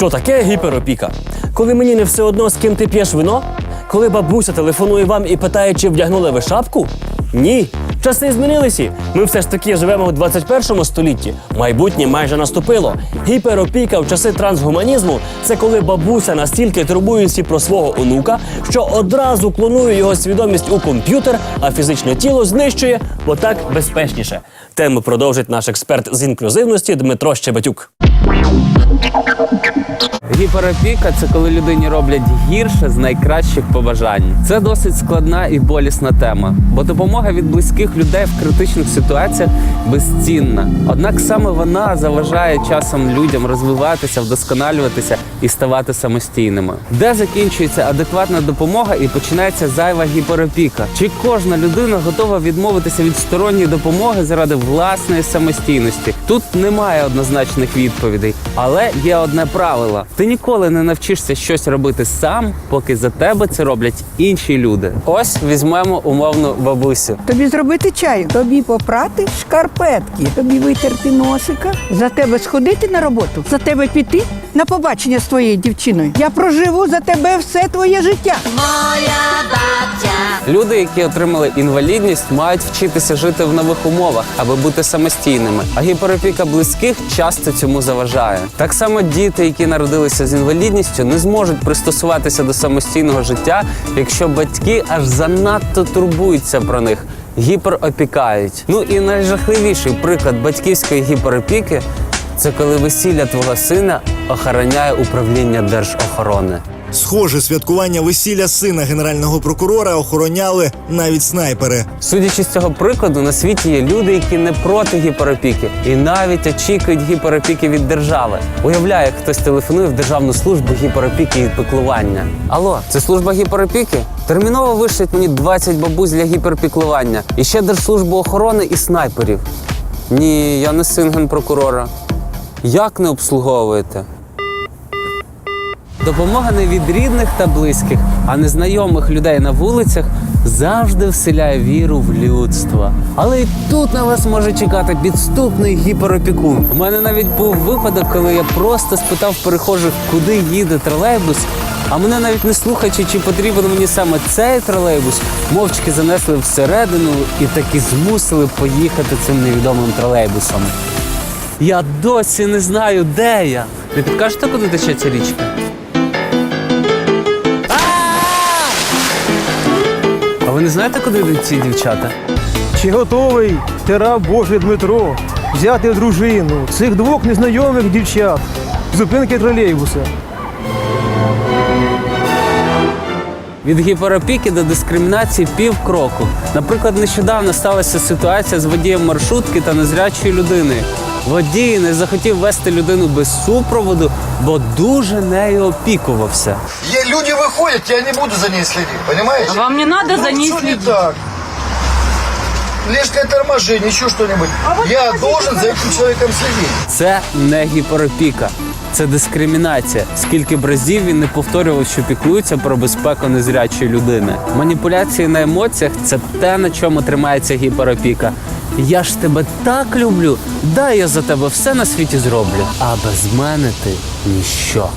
Що таке гіперопіка? Коли мені не все одно, з ким ти п'єш вино? Коли бабуся телефонує вам і питає, чи вдягнули ви шапку? Ні. Часи змінилися. Ми все ж таки живемо в 21 столітті. Майбутнє майже наступило. Гіперопіка в часи трансгуманізму це коли бабуся настільки турбується про свого онука, що одразу клонує його свідомість у комп'ютер, а фізичне тіло знищує, бо так безпечніше. Тему продовжить наш експерт з інклюзивності Дмитро Щебетюк. Гіперопіка це коли людині роблять гірше з найкращих побажань. Це досить складна і болісна тема, бо допомога від близьких людей в критичних ситуаціях безцінна. Однак саме вона заважає часом людям розвиватися, вдосконалюватися і ставати самостійними. Де закінчується адекватна допомога і починається зайва гіперопіка? Чи кожна людина готова відмовитися від сторонньої допомоги заради власної самостійності? Тут немає однозначних відповідей, але є одне правило: ти ніколи не навчишся щось робити сам, поки за тебе це роблять інші люди. Ось візьмемо умовну бабусю. Тобі зробити чаю, тобі попрати шкарпетки, тобі витерти носика, за тебе сходити на роботу, за тебе піти на побачення з твоєю дівчиною. Я проживу за тебе все твоє життя. Люди, які отримали інвалідність, мають вчитися жити в нових умовах, аби бути самостійними. А гіперопіка близьких часто цьому заважає. Так само діти, які народилися з інвалідністю, не зможуть пристосуватися до самостійного життя, якщо батьки аж занадто турбуються про них. Гіперопікають. Ну і найжахливіший приклад батьківської гіперопіки це коли весілля твого сина охороняє управління держохорони. Схоже, святкування весілля сина генерального прокурора охороняли навіть снайпери. Судячи з цього прикладу, на світі є люди, які не проти гіперопіки і навіть очікують гіперопіки від держави. Уявляю, хтось телефонує в державну службу гіперопіки і піклування. Алло, це служба гіперопіки? Терміново вишлють мені 20 бабусь для гіперпіклування і ще держслужбу охорони і снайперів. Ні, я не син генпрокурора. Як не обслуговуєте? Допомога не від рідних та близьких, а незнайомих людей на вулицях завжди вселяє віру в людство. Але і тут на вас може чекати підступний гіперопікун. У мене навіть був випадок, коли я просто спитав перехожих, куди їде тролейбус. А мене навіть не слухаючи, чи потрібен мені саме цей тролейбус, мовчки занесли всередину і таки змусили поїхати цим невідомим тролейбусом. Я досі не знаю, де я. Ви підкажете, куди тече ця річка? Ви не знаєте, куди йдуть ці дівчата? Чи готовий ти раб Божий Дмитро взяти в дружину цих двох незнайомих дівчат з зупинки тролейбуса? Від гіперопіки до дискримінації пів кроку. Наприклад, нещодавно сталася ситуація з водієм маршрутки та незрячою людиною. Водій не захотів вести людину без супроводу, бо дуже нею опікувався. Е, Люди выходят, я не буду за ней следить, понимаете? Вам не надо за Ну, ней всё не следить. так. Лишнее торможение, еще что-нибудь. Я должен за этим человеком следить. Це не гіперопіка, це дискримінація. Скільки б разів він не повторював, що піклується про безпеку незрячої людини. Маніпуляції на емоціях це те, на чому тримається гіперопіка. Я ж тебе так люблю, дай я за тебе все на світі зроблю. А без мене ти ніщо.